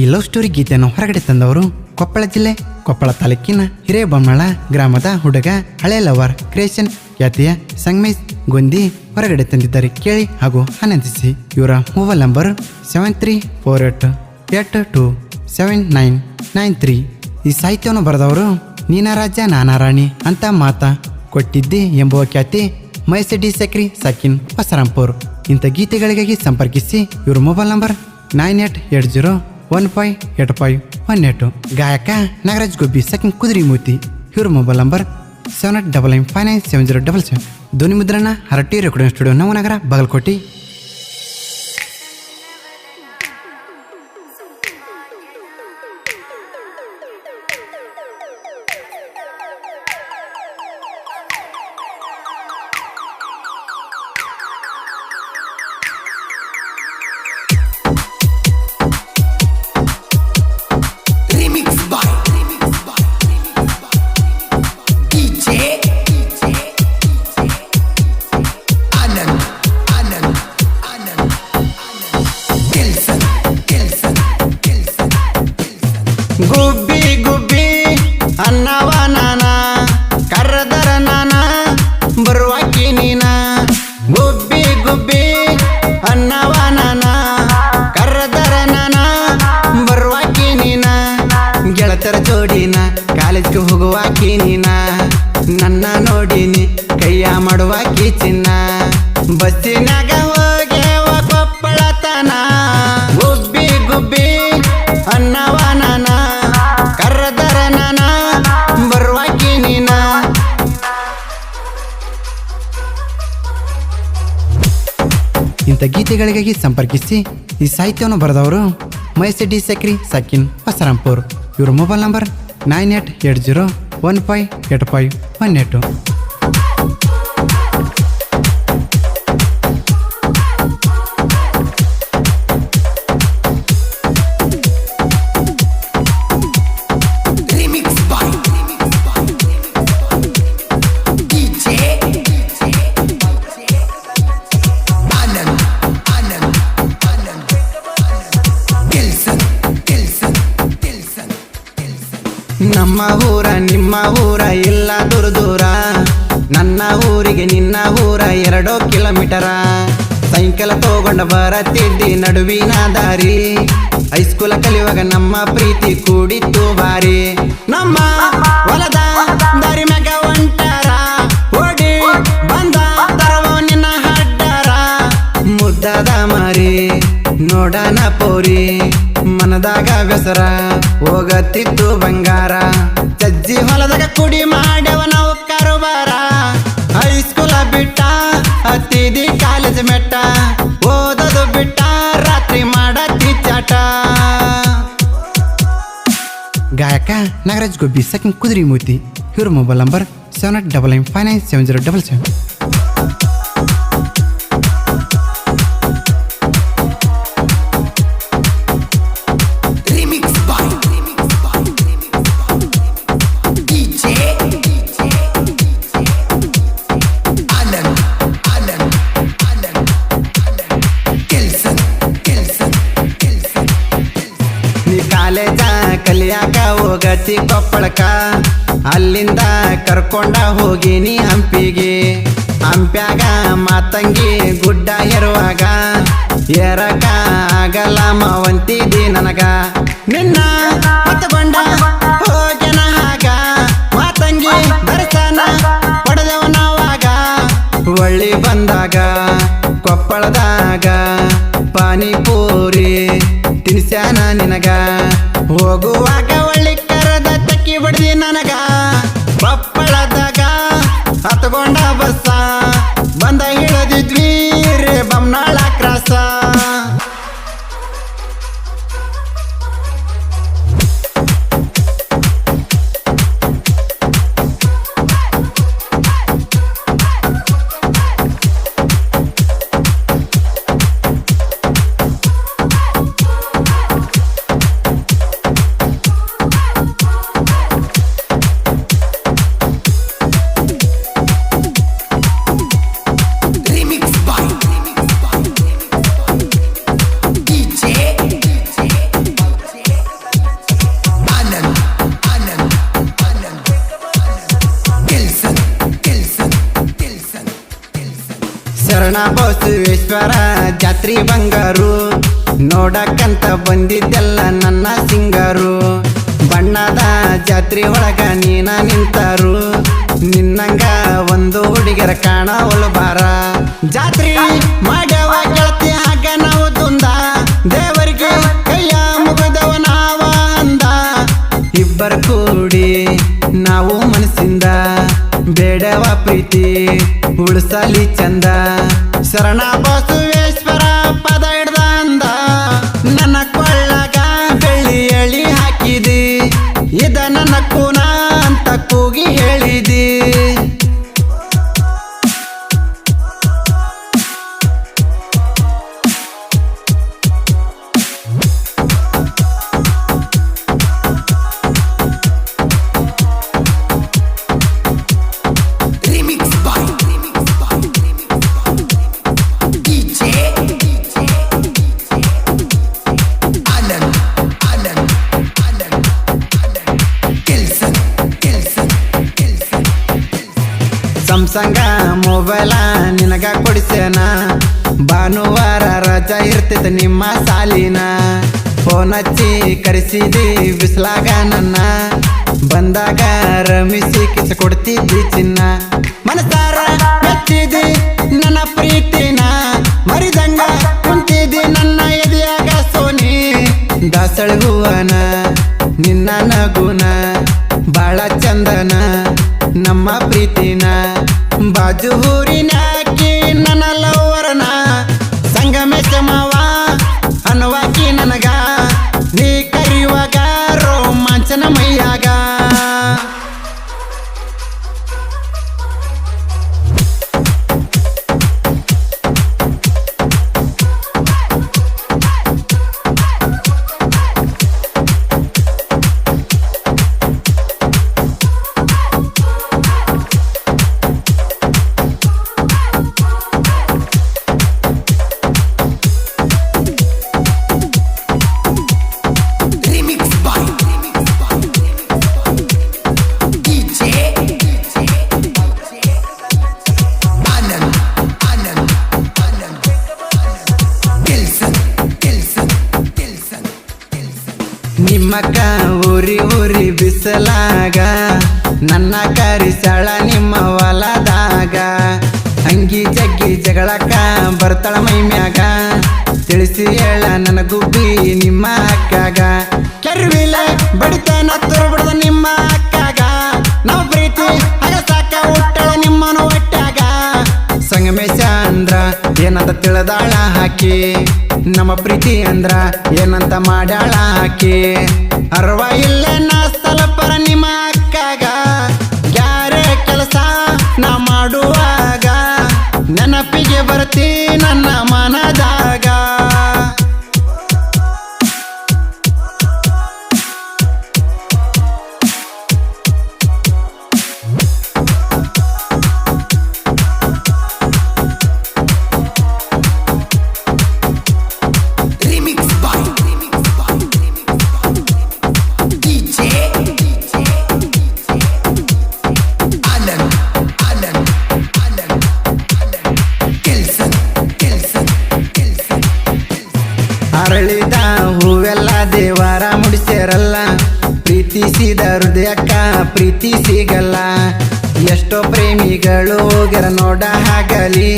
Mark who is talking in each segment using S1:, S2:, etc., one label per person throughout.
S1: ಈ love story ಗೀತೆಯನ್ನು ಹೊರಗಡೆ ತಂದವರು ಕೊಪ್ಪಳ ಜಿಲ್ಲೆ, ಕೊಪ್ಪಳ ತಾಲೂಕಿನ ಹಿರೇಬೊಮ್ಮಳ ಗ್ರಾಮದ ಹುಡುಗ, ಹಳೆ ಲವರ್ ಕ್ರಿಯೇಷನ್ ಖ್ಯಾತಿಯ ಸಂಗಮೇಶ್ ಗೊಂದಿ ಹೊರಗಡೆ ತಂದಿದ್ದಾರೆ. ಕೇಳಿ ಹಾಗೂ ಆನಂದಿಸಿ. ಇವರ mobile number seven three four eight eight two seven nine nine three ಈ ಸಾಹಿತ್ಯವನ್ನು ಬರೆದವರು ನೀನಾರಾಜ ನಾನಾರಾಣಿ ಅಂತ ಮಾತಾ ಕೊಟ್ಟಿದ್ದಿ ಎಂಬುವ ಖ್ಯಾತಿ ಮೈಸಡಿ ಸಕ್ರಿ ಸಕಿನ್ ಹೊಸರಾಂಪುರ್. ಇಂಥ ಗೀತೆಗಳಿಗಾಗಿ ಸಂಪರ್ಕಿಸಿ. ಇವರ mobile number nine eight eight zero one five eight five one eight ಗಾಯಕ ನಾಗರಾಜ್ ಗೋಬಿ ಸೆಕೆಂಡ್ ಕುದುರಿ ಮೂರ್ತಿ ಇವ್ರ mobile number seven eight double nine five nine seven zero double seven ಧ್ವನಿ ಮುದ್ರಣ, ಹರಟಿ ರೆಕಾರ್ಡಿಂಗ್ ಸ್ಟುಡಿಯೋ, ನವನಗರ, ಬಾಗಲಕೋಟೆ. ಗುಬ್ಬಿ ಗುಬ್ಬಿ ಅನ್ನವ ನಾನ, ಕರ್ರದರ ನಾನ, ಬರುವಾಕಿ ನೀನ. ಗುಬ್ಬಿ ಗುಬ್ಬಿ ಅನ್ನವ ನಾನ, ಕರ್ರದರ ನಾನ, ಬರುವಾಕಿ ನೀನ. ಗೆಳತರ ಜೋಡಿನ, ಕಾಲೇಜ್ಗೆ ಹೋಗುವಾಕಿ ನೀನ. ನನ್ನ ನೋಡಿನಿ, ಕೈಯ ಮಾಡುವಾಕಿ ಚಿನ್ನ. ಬಸ್ಸಿನಾಗ ಇಂಥ ಗೀತೆಗಳಿಗಾಗಿ ಸಂಪರ್ಕಿಸಿ ಈ ಸಾಹಿತ್ಯವನ್ನು ಬರೆದವರು ಮೈಸಡಿ ಸಕ್ರಿ, ಸಕಿನ್, ಹೊಸರಾಂಪುರ್. ಇವರ mobile number nine eight eight zero one five eight five one eight ನಮ್ಮ ಊರ, ನಿಮ್ಮ ಊರ, ಇಲ್ಲ ದೂರ ದೂರ. ನನ್ನ ಊರಿಗೆ, ನಿನ್ನ ಊರ ಎರಡೋ ಕಿಲೋಮೀಟರ. ಸೈಕಲ್ ತಗೊಂಡ ಬರತಿದ್ದಿ ನಡುವಿನ ದಾರಿ. ಹೈಸ್ಕೂಲ ಕಲಿಯುವಾಗ ನಮ್ಮ ಪ್ರೀತಿ ಕೂಡಿತ್ತು ಬಾರಿ ನಮ್ಮ ಹೊಲದ ದಾರಿ ಮ್ಯಾಗ ಓಡಿ ಬಂದ ನಿನ್ನ ಹಡ್ಡಾರ. ಮುದ್ದದ ಮಾರಿ, ನೋಡನ ಪೋರಿ. ಮನದಾಗ ಬೆಸರ ಹೋಗತ್ತಿತ್ತು ಬಂಗಾರ. ಚಜ್ಜಿ ಹೊಲದಾಗ ಕುಡಿ ಮಾಡ್ಯವ ನಾವು ಕಾರುಬಾರ ಹೈಸ್ಕೂಲ ಬಿಟ್ಟ, ಹತ್ತಿದಿ ಕಾಲೇಜ್ ಮೆಟ್ಟ. ಓದೋದು ಬಿಟ್ಟ, ರಾತ್ರಿ ಮಾಡತ್ತಿ ಚಾಟ. ಗಾಯಕ ನಾಗರಾಜ್ ಗೊಬ್ಬಿ ಸೆಕೆಂಡ್ ಕುದುರಿ ಮೂತಿ ಇವ್ರ mobile number seven eight double nine five nine seven zero double seven ಹೋಗತಿ ಕೊಪ್ಪಳಕ, ಅಲ್ಲಿಂದ ಕರ್ಕೊಂಡ ಹೋಗಿನಿ ಹಂಪಿಗೆ. ಹಂಪ್ಯಾಗ ಮಾತಂಗಿ ಗುಡ್ಡ ಇರುವಾಗ ಎರಕ ಆಗಲ್ಲ ಮಾವಂತಿದಿ ನನಗ. ನಿನ್ನ ಹೊತ್ತುಕೊಂಡ ಹೋಗ್ಯನ ಆಗ, ಮಾತಂಗಿ ದರ್ಶನ ಪಡೆದವನವಾಗ ಒಳ್ಳಿ ಬಂದಾಗ, ಕೊಪ್ಪಳದಾಗ ಪಾನಿಪೂರಿ ತಿನ್ಸ್ಯಾನ ನಿನಗ. ಹೋಗುವಾಗ ಶರಣ ಬಸವೇಶ್ವರ ಜಾತ್ರಿ ಬಂಗಾರು. ನೋಡಕ್ಕಂತ ಬಂದಿದ್ದೆಲ್ಲ ನನ್ನ ಸಿಂಗಾರು. ಬಣ್ಣದ ಜಾತ್ರಿ ಒಳಗ ನೀನ ನಿಂತಾರು. ನಿನ್ನಂಗ ಒಂದು ಹುಡುಗರ ಕಾಣ ಬಾರ ಸಂಸಂಗ, ಮೊಬೈಲ ನಿನಗ ಕೊಡಿಸೇನ ಭಾನುವಾರ ರಜಾ ಇರ್ತೈತೆ ನಿಮ್ಮ ಸಾಲಿನ. ಫೋನ್ ಹಚ್ಚಿ ಕರೆಸಿದಿ ಬಿಸ್ಲಾಗ ನನ್ನ. ಬಂದಾಗ ರಮಿಸಿ ಕಿಸ ಕೊಡ್ತಿದ್ದಿ ಚಿನ್ನ. ಮನಸಾರ ಮೆಚ್ಚಿದಿ ನನ್ನ ಪ್ರೀತಿನ. ನಿಮ್ಮಕ್ಕ ಊರಿ ಊರಿ ಬಿಸಲಾಗ. ನನ್ನ ಕರಿಸಳ ನಿಮ್ಮ ಹೊಲದಾಗ. ಅಂಗಿ ಜಗ್ಗಿ ಜಗಳಕ್ಕ ಬರ್ತಾಳ ಮೈ ಮ್ಯಾಗ. ತಿಳಿಸಿ ಹೇಳ ನನ್ನ ಗುಬ್ಬಿ ನಿಮ್ಮ ಅಕ್ಕಾಗ. ಕೆರ್ವಿಲೆ ಬಡತನ ತುರ್ಬಿಡ್ದ ನಿಮ್ಮ ಅಕ್ಕಾಗ. ನಾವು ಪ್ರೀತಿ ಅಗಸಾಕ ಹುಟ್ಟಳ ನಿಮ್ಮನು ಒಟ್ಟಾಗ. ಸಂಗಮೇಶ ಅಂದ್ರ ಏನಂತ ತಿಳದಾಳ ಹಾಕಿ. ನಮ್ಮ ಪ್ರೀತಿ ಅಂದ್ರ ಏನಂತ ಮಾಡ್ಯಾಳ ಹಾಕಿ. ಅರಳಿದ ಹೂವೆಲ್ಲ ದೇವರ ಮುಡಿಸ್ಯಾರಲ್ಲ ಪ್ರೀತಿಸಿದ ಹೃದಯಕ್ಕ ಪ್ರೀತಿ ಸಿಗಲ್ಲ. ಎಷ್ಟೋ ಪ್ರೇಮಿಗಳು ಹೋಗ್ಯಾರ ನೋಡ ಹಾಗಲಿ.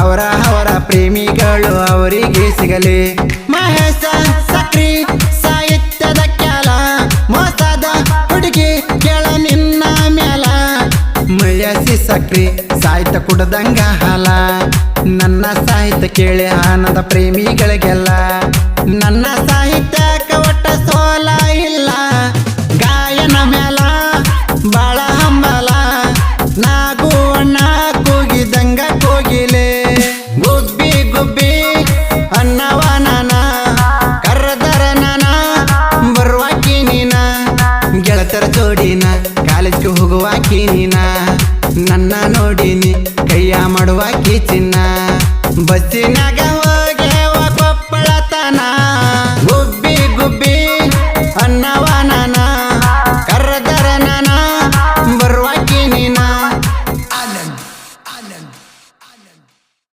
S1: ಅವರ ಅವರ ಪ್ರೇಮಿಗಳು ಅವರಿಗೆ ಸಿಗಲಿ. ಮಹೇಶ ಸಕ್ರಿ ಸಾಹಿತ್ಯದ ಕ್ಯಾಲ ಮೋಸದ ಹುಡುಗಿ ಕೇಳ ನಿನ್ನ ಮೇಲ ಮಯಸಿ ಸಕ್ರಿ ಸಾಹಿತ್ಯ ಕುಡ್ದಂಗ ಹಾಲ. ನನ್ನ ಸಾಹಿತ್ಯ ಕೇಳಿ ಆನಂದ ಪ್ರೇಮಿಗಳಿಗೆಲ್ಲ. ನನ್ನ ಸಾಹಿತ್ಯ ಕವಟ ಸೋಲ ಇಲ್ಲ. ಗಾಯನ ಮೇಲ ಬಾಳ ಹಂಬಲ. ನಾಗು ಅಣ್ಣ ಕೂಗಿದಂಗ ಕೂಗಿಲೆ. ಗುಬ್ಬಿ ಗುಬ್ಬಿ ಅನ್ನವ ನನ. ಕರ್ರದರ ನೀನಾ ಬರುವಾಕಿ ನೀನ ಗೆಳತರ ಜೋಡಿನ ಕಾಲೇಜ್ಗೆ ಹೋಗುವಾಕಿ ನೀನ ಕೈಯ ಚಿನ್ನ